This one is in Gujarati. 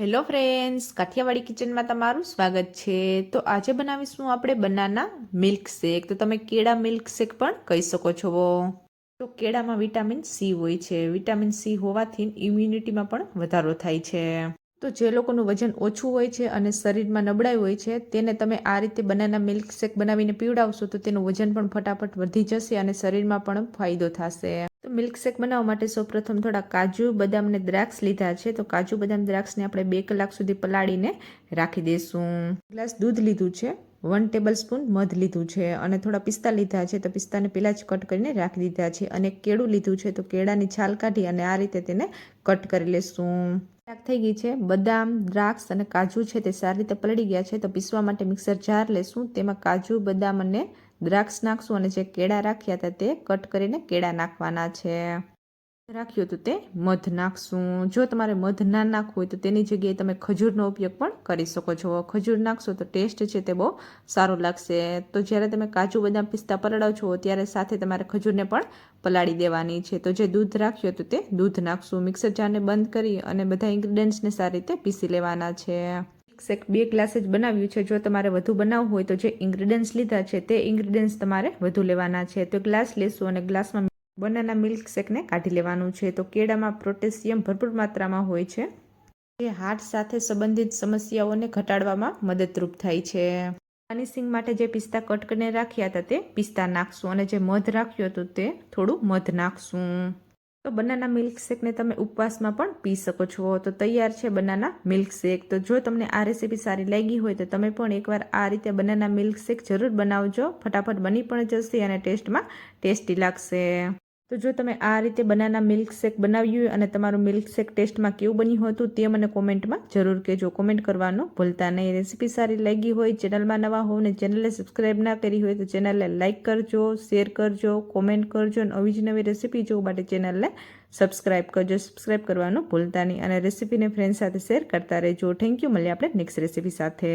હેલો ફ્રેન્ડ્સ કાઠિયાવાડી કિચનમાં તમારું સ્વાગત છે. તો આજે બનાવીશું આપણે બનાના મિલ્કશેક તો તમે કેળા મિલ્કશેક પણ કહી શકો છો. તો કેળામાં વિટામિન સી હોય છે. વિટામિન સી હોવાથી ઇમ્યુનિટીમાં પણ વધારો થાય છે. તો જે લોકોનું વજન ઓછું હોય છે અને શરીરમાં નબળાઈ હોય છે, તેને તમે આ રીતે બનાના મિલ્કશેક બનાવીને પીવડાવશો તો તેનું વજન પણ ફટાફટ વધી જશે અને શરીરમાં પણ ફાયદો થશે. તો મિલ્કશેક બનાવવા માટે સૌપ્રથમ થોડા કાજુ બદામ અને દ્રાક્ષ લીધા છે. તો કાજુ, બદામ, દ્રાક્ષને આપણે બે કલાક સુધી પલાળીને રાખી દઈશું ગ્લાસ દૂધ લીધું છે. વન ટેબલ સ્પૂન મધ લીધું છે અને થોડા પિસ્તા લીધા છે. તો પિસ્તાને પહેલાં જ કટ કરીને રાખી દીધા છે અને કેળું લીધું છે. તો કેળાની છાલ કાઢી અને આ રીતે તેને કટ કરી લેશું. શાક થઈ ગઈ છે. બદામ, દ્રાક્ષ અને કાજુ છે તે સારી રીતે પલળી ગયા છે. તો પીસવા માટે મિક્સર જાર લેશું. તેમાં કાજુ, બદામ અને દ્રાક્ષ નાખશું અને જે કેળા રાખ્યા હતા તે કટ કરીને કેળા નાખવાના છે. રાખ્યું હતું તે મધ નાખશું. જો તમારે મધ ના નાખવું હોય તો તેની જગ્યાએ તમે ખજૂરનો ઉપયોગ પણ કરી શકો છો. ખજૂર નાખશો તો ટેસ્ટ છે તે બહુ સારો લાગશે. તો જ્યારે તમે કાજુ બદામ પિસ્તા પલાળો છો ત્યારે સાથે તમારે ખજૂરને પણ પલાળી દેવાની છે. તો જે દૂધ રાખ્યું હતું તે દૂધ નાખશું. મિક્સર જારને બંધ કરી અને બધા ઇન્ગ્રીડિયન્ટ્સને સારી રીતે પીસી લેવાના છે. શેક બે ગ્લાસ જ બનાવ્યું છે. જો તમારે વધુ બનાવવું હોય તો જે ઇન્ગ્રીડિયન્ટ્સ લીધા છે તે ઇન્ગ્રીડિયન્ટ્સ તમારે વધુ લેવાના છે. તો ગ્લાસ લેશું અને ગ્લાસમાં બનાના મિલ્ક શેકને કાઢી લેવાનું છે. તો કેળામાં પોટેશિયમ ભરપૂર માત્રામાં હોય છે. જે હાર્ટ સાથે સંબંધિત સમસ્યાઓને ઘટાડવામાં મદદરૂપ થાય છે. ગાર્નિશિંગ માટે જે પિસ્તા કટ કરીને રાખ્યા હતા તે પિસ્તા નાખશું અને જે મધ રાખ્યું હતું તે થોડું મધ નાખશું. તો બનાના મિલ્કશેકને તમે ઉપવાસમાં પણ પી શકો છો. તો તૈયાર છે બનાના મિલ્કશેક. તો જો તમને આ રેસીપી સારી લાગી હોય તો તમે પણ એકવાર આ રીતે બનાના મિલ્કશેક જરૂર બનાવજો. ફટાફટ બની પણ જશે અને ટેસ્ટમાં ટેસ્ટી લાગશે. તો જો તમે આ રીતે બનાના મિલ્કશેક બનાવ્યું હોય અને તમારું મિલ્કશેક ટેસ્ટમાં કેવું બન્યું હતું તે મને કોમેન્ટમાં જરૂર કહેજો. કોમેન્ટ કરવાનું ભૂલતા નહીં. રેસીપી સારી લાગી હોય, ચેનલમાં નવા હોવ ને ચેનલને સબસ્ક્રાઈબ ના કરી હોય તો ચેનલને લાઇક કરજો, શેર કરજો, કોમેન્ટ કરજો અને આવી જ નવી રેસીપી જોવા માટે ચેનલને સબસ્ક્રાઈબ કરજો. સબસ્ક્રાઈબ કરવાનું ભૂલતા નહીં અને રેસીપીને ફ્રેન્ડ સાથે શેર કરતા રહેજો. થેન્ક યુ મળીએ આપણે નેક્સ્ટ રેસીપી સાથે.